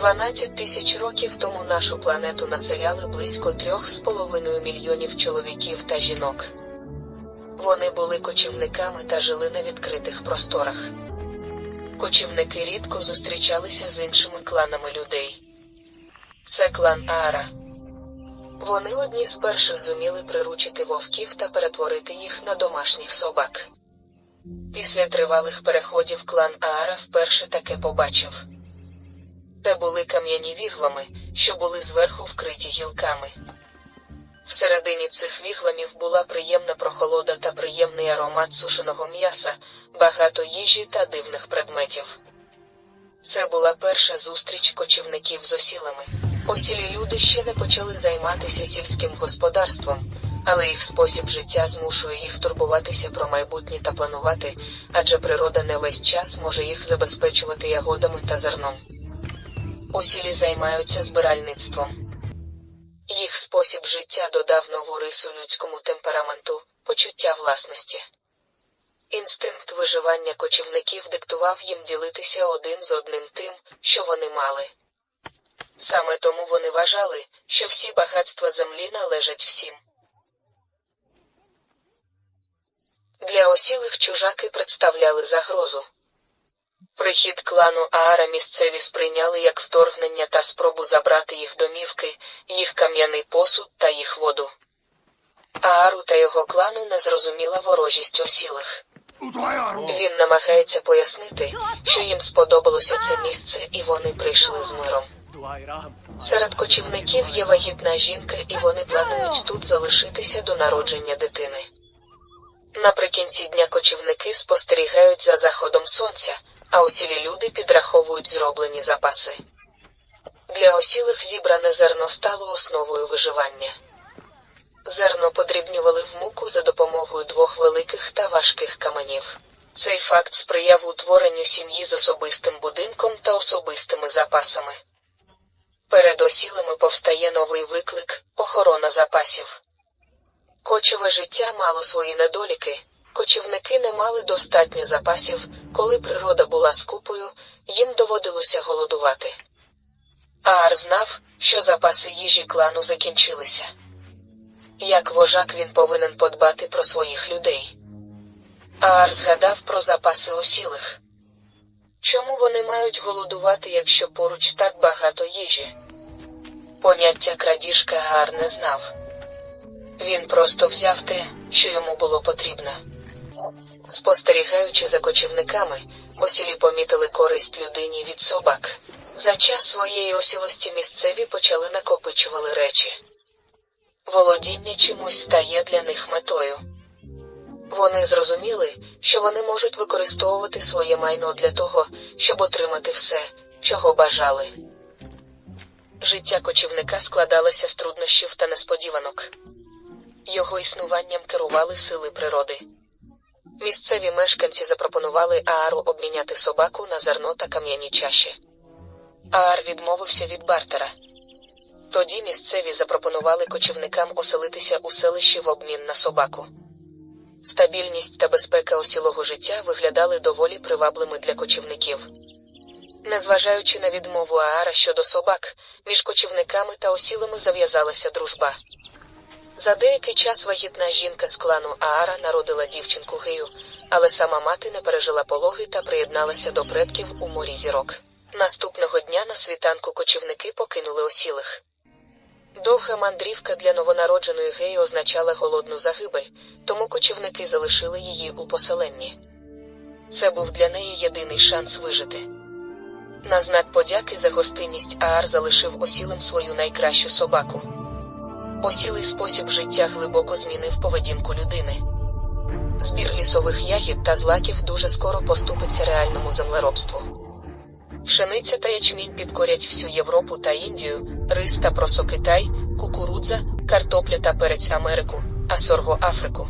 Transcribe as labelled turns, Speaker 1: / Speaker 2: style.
Speaker 1: 12 тисяч років тому нашу планету населяли близько трьох з половиною мільйонів чоловіків та жінок. Вони були кочівниками та жили на відкритих просторах. Кочівники рідко зустрічалися з іншими кланами людей. Це клан Аара. Вони одні з перших зуміли приручити вовків та перетворити їх на домашніх собак. Після тривалих переходів клан Аара вперше таке побачив. Це були кам'яні вігвами, що були зверху вкриті гілками. Всередині цих вігвамів була приємна прохолода та приємний аромат сушеного м'яса, багато їжі та дивних предметів. Це була перша зустріч кочівників з осілими. Осілі люди ще не почали займатися сільським господарством, але їх спосіб життя змушує їх турбуватися про майбутнє та планувати, адже природа не весь час може їх забезпечувати ягодами та зерном. Осілі займаються збиральництвом. Їх спосіб життя додав нову рису людському темпераменту, почуття власності. Інстинкт виживання кочівників диктував їм ділитися один з одним тим, що вони мали. Саме тому вони вважали, що всі багатства землі належать всім. Для осілих чужаки представляли загрозу. Прихід клану Аара місцеві сприйняли як вторгнення та спробу забрати їх домівки, їх кам'яний посуд та їх воду. Аару та його клану не зрозуміла ворожість осілих. Він намагається пояснити, що їм сподобалося це місце і вони прийшли з миром. Серед кочівників є вагітна жінка, і вони планують тут залишитися до народження дитини. Наприкінці дня кочівники спостерігають за заходом сонця, а осілі люди підраховують зроблені запаси. Для осілих зібране зерно стало основою виживання. Зерно подрібнювали в муку за допомогою двох великих та важких каменів. Цей факт сприяв утворенню сім'ї з особистим будинком та особистими запасами. Перед осілими повстає новий виклик охорона запасів. Кочове життя мало свої недоліки, кочівники не мали достатньо запасів, коли природа була скупою, їм доводилося голодувати. Аар знав, що запаси їжі клану закінчилися. Як вожак він повинен подбати про своїх людей. Аар згадав про запаси осілих. Чому вони мають голодувати, якщо поруч так багато їжі? Поняття крадіжка Аар не знав. Він просто взяв те, що йому було потрібно. Спостерігаючи за кочівниками, осілі помітили користь людині від собак. За час своєї осілості місцеві почали накопичували речі. Володіння чимось стає для них метою. Вони зрозуміли, що вони можуть використовувати своє майно для того, щоб отримати все, чого бажали. Життя кочівника складалося з труднощів та несподіванок. Його існуванням керували сили природи. Місцеві мешканці запропонували Аару обміняти собаку на зерно та кам'яні чаші. Аар відмовився від бартера. Тоді місцеві запропонували кочівникам оселитися у селищі в обмін на собаку. Стабільність та безпека осілого життя виглядали доволі приваблими для кочівників. Незважаючи на відмову Аара щодо собак, між кочівниками та осілими зав'язалася дружба. За деякий час вагітна жінка з клану Аара народила дівчинку Гею, але сама мати не пережила пологи та приєдналася до предків у морі зірок. Наступного дня на світанку кочівники покинули осілих. Довга мандрівка для новонародженої Геї означала голодну загибель, тому кочівники залишили її у поселенні. Це був для неї єдиний шанс вижити. На знак подяки за гостинність Аар залишив осілим свою найкращу собаку. Осілий спосіб життя глибоко змінив поведінку людини. Збір лісових ягід та злаків дуже скоро поступиться реальному землеробству. Пшениця та ячмінь підкорять всю Європу та Індію, рис та просо Китай, кукурудза, картопля та перець Америку, а сорго Африку.